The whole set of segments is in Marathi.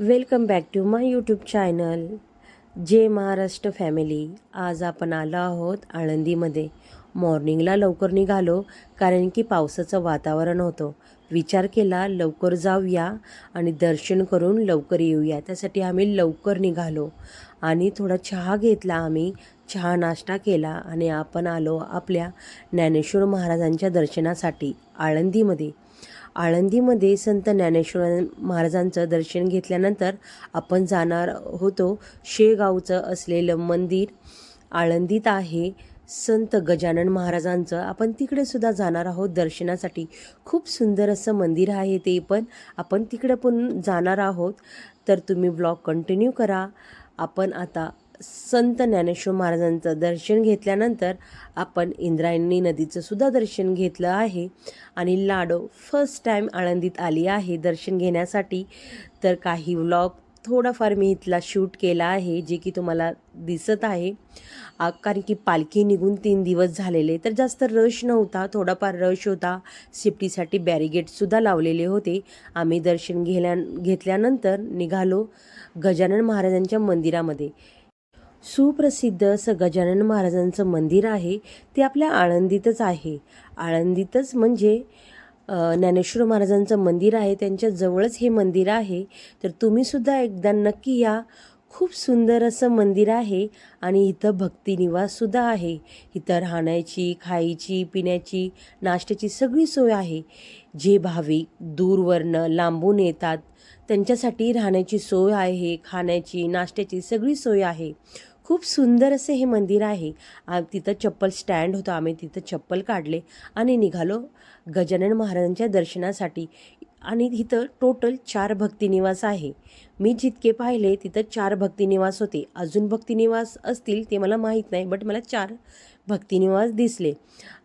Welcome back to my YouTube channel. जे महाराष्ट्र फॅमिली. आज आपण आलो आहोत आळंदीमध्ये. मॉर्निंगला लवकर निघालो कारण की पावसाचं वातावरण होतं. विचार केला लवकर जाऊया आणि दर्शन करून लवकर येऊया. त्यासाठी आम्ही लवकर निघालो आणि थोडा चहा घेतला आम्ही. चहा नाश्ता केला आणि आपण आलो आपल्या ज्ञानेश्वर महाराजांच्या दर्शनासाठी आळंदीमध्ये. आळंदीमध्ये संत ज्ञानेश्वर महाराजांचं दर्शन घेतल्यानंतर आपण जाणार होतो शेगावचं असलेलं मंदिर. आळंदीत आहे संत गजानन महाराजांचं. आपण तिकडे सुद्धा जाणार आहोत दर्शनासाठी. खूप सुंदर असं मंदिर आहे ते पण. आपण तिकडे पण जाणार आहोत. तर तुम्ही ब्लॉग कंटिन्यू करा. आपण आता संत ज्ञानेश्वर महाराजांचं दर्शन घेतल्यानंतर आपण इंद्रायणी नदीचं सुद्धा दर्शन घेतलं आहे. आणि लाडो फर्स्ट टाईम आळंदीत आली आहे दर्शन घेण्यासाठी. तर काही व्लॉग थोडाफार मी इथला शूट केला आहे जे की तुम्हाला दिसत आहे. कारण की पालखी निघून तीन दिवस झालेले तर जास्त रश नव्हता थोडाफार रश होता. सेफ्टीसाठी बॅरिगेटसुद्धा लावलेले होते. आम्ही दर्शन घेल्या घेतल्यानंतर निघालो गजानन महाराजांच्या मंदिरामध्ये. सुप्रसिद्ध असं गजानन महाराजांचं मंदिर आहे ते आपल्या आळंदीतच आहे. आळंदीतच म्हणजे ज्ञानेश्वर महाराजांचं मंदिर आहे त्यांच्या जवळच हे मंदिर आहे. तर तुम्हीसुद्धा एकदा नक्की या. खूप सुंदर असं मंदिर आहे आणि इथं भक्तिनिवाससुद्धा आहे. इथं राहण्याची खायची पिण्याची नाश्त्याची सगळी सोय आहे. जे भाविक दूरवरनं लांबून येतात त्यांच्यासाठी राहण्याची सोय आहे खाण्याची नाश्त्याची सगळी सोय आहे. खूप सुंदर असे हे मंदिर आहे. तिथं चप्पल स्टँड होतं. आम्ही तिथं चप्पल काढले आणि निघालो गजानन महाराजांच्या दर्शनासाठी. आणि तिथं टोटल चार भक्तिनिवास आहे. मी जितके पाहिले तिथं चार भक्तिनिवास होते. अजून भक्तिनिवास असतील ते मला माहीत नाही बट मला चार भक्तिनिवास दिसले.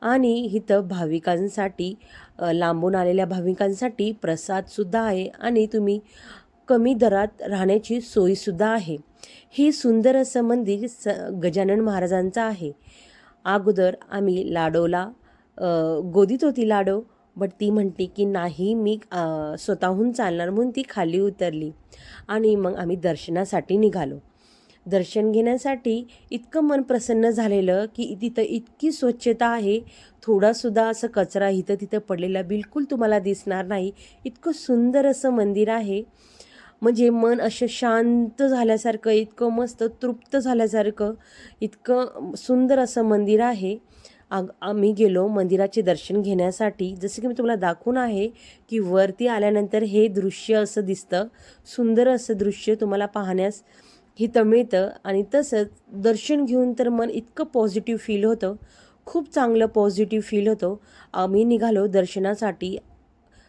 आणि इथं भाविकांसाठी लांबून आलेल्या भाविकांसाठी प्रसादसुद्धा आहे. आणि तुम्ही कमी दरात राहण्याची सोयीसुद्धा आहे. हे सुंदर असं मंदिर स गजानन महाराजांचं आहे. अगोदर आम्ही लाडोला गोदीत होती लाडो बट ती म्हणते की नाही मी स्वतःहून चालणार म्हणून ती खाली उतरली आणि मग आम्ही दर्शनासाठी निघालो. दर्शन घेण्यासाठी इतकं मन प्रसन्न झालेलं की तिथं इतकी स्वच्छता आहे. थोडासुद्धा असं कचरा इथं तिथं पडलेला बिलकुल तुम्हाला दिसणार नाही. इतकं सुंदर असं मंदिर आहे. म्हणजे मन असं शांत झाल्यासारखं इतकं मस्त तृप्त झाल्यासारखं इतकं सुंदर असं मंदिर आहे. आग आम्ही गेलो मंदिराचे दर्शन घेण्यासाठी. जसं की मी तुम्हाला दाखवून आहे की वरती आल्यानंतर हे दृश्य असं दिसतं. सुंदर असं दृश्य तुम्हाला पाहण्यास इथं मिळतं आणि तसंच दर्शन घेऊन तर मन इतकं पॉझिटिव्ह फील होतं. खूप चांगलं पॉझिटिव्ह फील होतं. आम्ही निघालो दर्शनासाठी.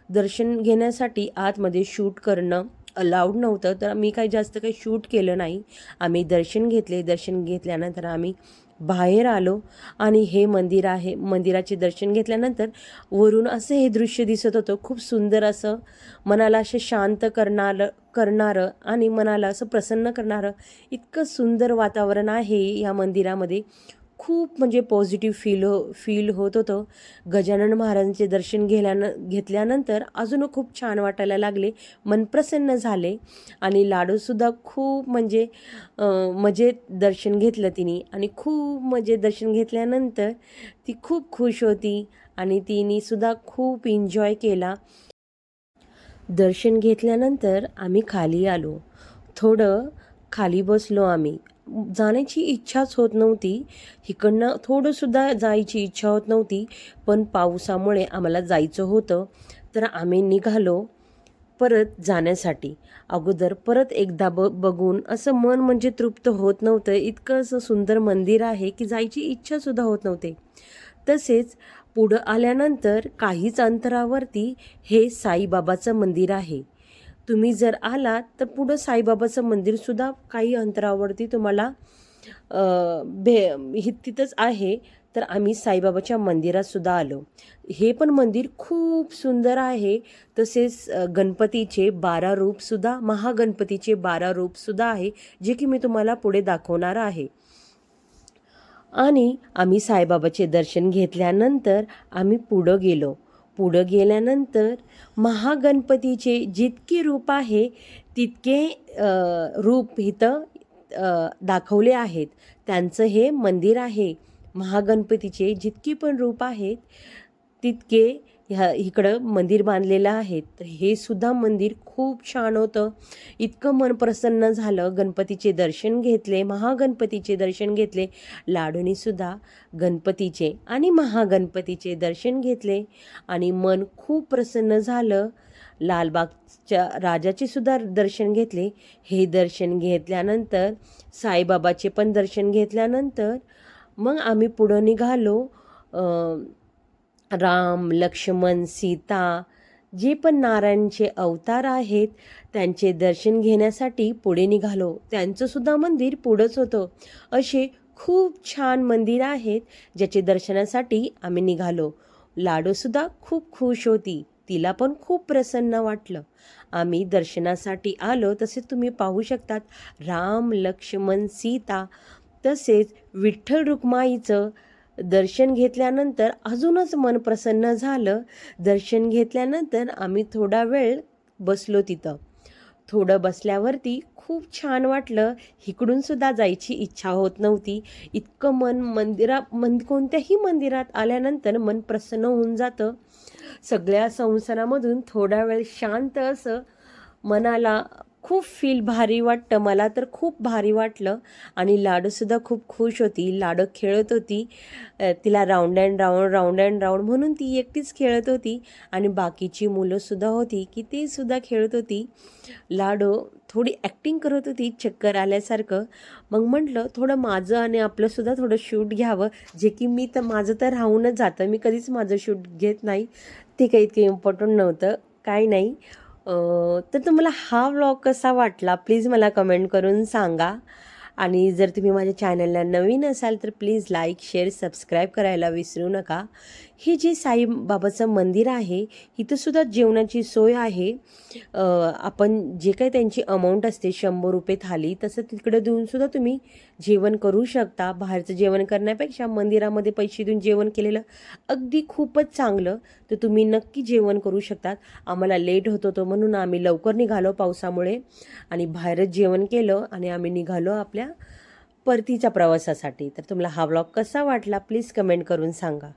दर्शन घेण्यासाठी आतमध्ये शूट करणं. अलाउड नव्हतं. तर मी काही जास्त काही शूट केलं नाही. आम्ही दर्शन घेतले. दर्शन घेतल्यानंतर आम्ही बाहेर आलो आणि हे मंदिर आहे. मंदिराचे दर्शन घेतल्यानंतर वरून असं हे दृश्य दिसत होतं. खूप सुंदर असं मनाला असं शांत करणारं करणारं आणि मनाला असं प्रसन्न करणारं इतकं सुंदर वातावरण आहे या मंदिरामध्ये. खूप म्हणजे पॉझिटिव्ह फील हो फील होत होतं. गजानन महाराजांचे दर्शन घेल्यानं घेतल्यानंतर अजून खूप छान वाटायला लागले. मन प्रसन्न झाले आणि लाडूसुद्धा खूप म्हणजे मजेत दर्शन घेतलं तिने. आणि खूप मजेत दर्शन घेतल्यानंतर ती खूप खुश होती आणि तिनेसुद्धा खूप एन्जॉय केला. दर्शन घेतल्यानंतर आम्ही खाली आलो. थोडं खाली बसलो आम्ही. जाण्याची इच्छाच होत नव्हती. इकडनं थोडंसुद्धा जायची इच्छा होत नव्हती पण पावसामुळे आम्हाला जायचं होतं. तर आम्ही निघालो परत जाण्यासाठी. अगोदर परत एकदा ब बघून असं मन म्हणजे तृप्त होत नव्हतं. इतकं असं सुंदर मंदिर आहे की जायची इच्छासुद्धा होत नव्हते. तसेच पुढं आल्यानंतर काहीच अंतरावरती हे साईबाबाचं मंदिर आहे. तुम्ही जर आलात तर पुढं साईबाबाचं मंदिरसुद्धा काही अंतरावरती तुम्हाला भे हे तिथंच आहे. तर आम्ही साईबाबाच्या मंदिरातसुद्धा आलो. हे पण मंदिर खूप सुंदर आहे. तसेच गणपतीचे बारा रूपसुद्धा महागणपतीचे बारा रूपसुद्धा आहे जे की मी तुम्हाला पुढे दाखवणार आहे. आणि आम्ही साईबाबाचे दर्शन घेतल्यानंतर आम्ही पुढं गेलो. पुढं गेल्यानंतर महागणपतीचे जितके रूप आहे तितके रूप इथं दाखवले आहेत. त्यांचं हे मंदिर आहे. महागणपतीचे जितके पण रूप आहेत तितके ह्या इकडं मंदिर बांधलेलं आहे. तर हे सुद्धा मंदिर खूप छान होतं. इतकं मन प्रसन्न झालं. गणपतीचे दर्शन घेतले. महागणपतीचे दर्शन घेतले. लाडूनीसुद्धा गणपतीचे आणि महागणपतीचे दर्शन घेतले. आणि मन खूप प्रसन्न झालं. लालबागच्या राजाचे सुद्धा दर्शन घेतले. हे दर्शन घेतल्यानंतर साईबाबाचे पण दर्शन घेतल्यानंतर मग आम्ही पुढं निघालो. राम लक्ष्मण सीता जे पण नारायणचे अवतार आहेत त्यांचे दर्शन घेण्यासाठी पुढे निघालो. त्यांचंसुद्धा मंदिर पुढंच होतं. असे खूप छान मंदिर आहेत ज्याचे दर्शनासाठी आम्ही निघालो. लाडूसुद्धा खूप खुश होती. तिला पण खूप प्रसन्न वाटलं. आम्ही दर्शनासाठी आलो तसे तुम्ही पाहू शकतात. राम लक्ष्मण सीता तसेच विठ्ठल रुक्माईचं दर्शन घेतल्यानंतर अजूनच मन प्रसन्न झालं. दर्शन घेतल्यानंतर आम्ही थोडा वेळ बसलो तिथं. थोडं बसल्यावरती खूप छान वाटलं. इकडून सुद्धा जायची इच्छा होत नव्हती. इतकं मन मंदिरा मन कोणत्याही मंदिरात आल्यानंतर मन प्रसन्न होऊन जातं. सगळ्या संसारामधून थोडा वेळ शांत असं मनाला खूप फील भारी वाटतं. मला तर खूप भारी वाटलं. आणि लाडूसुद्धा खूप खुश होती. लाडू खेळत होती. तिला round and round round and round म्हणून ती एकटीच खेळत होती. आणि बाकीची मुलंसुद्धा होती की ती सुद्धा खेळत होती. लाडू थोडी ॲक्टिंग करत होती चक्कर आल्यासारखं. मग म्हटलं थोडं माझं आणि आपलंसुद्धा थोडं शूट घ्यावं. जे की मी तर माझं तर राहूनच जातं. मी कधीच माझं शूट घेत नाही. ते काही इतकं इम्पॉर्टंट नव्हतं. काय नाही. तर तुम्हाला हा व्लॉग कसा वाटला? प्लीज मला कमेंट करून सांगा. आणि जर तुम्ही माझ्या चॅनलला नवीन असाल तर प्लीज लाईक शेअर सबस्क्राईब करायला विसरू नका. हे जे साईबाबाचं मंदिर आहे इथंसुद्धा जेवणाची सोय आहे. आपण जे काही त्यांची अमाऊंट असते शंभर रुपये थाली तसं तिकडं देऊनसुद्धा तुम्ही जेवण करू शकता. बाहेरचं जेवण करण्यापेक्षा मंदिरामध्ये पैसे देऊन जेवण केलेलं अगदी खूपच चांगलं. तर तुम्ही नक्की जेवण करू शकतात. आम्हाला लेट होत होतं म्हणून आम्ही लवकर निघालो पावसामुळे आणि बाहेरच जेवण केलं आणि आम्ही निघालो आपल्या परतीच्या प्रवासासाठी. तर तुम्हाला हा ब्लॉग कसा वाटला प्लीज कमेंट करून सांगा.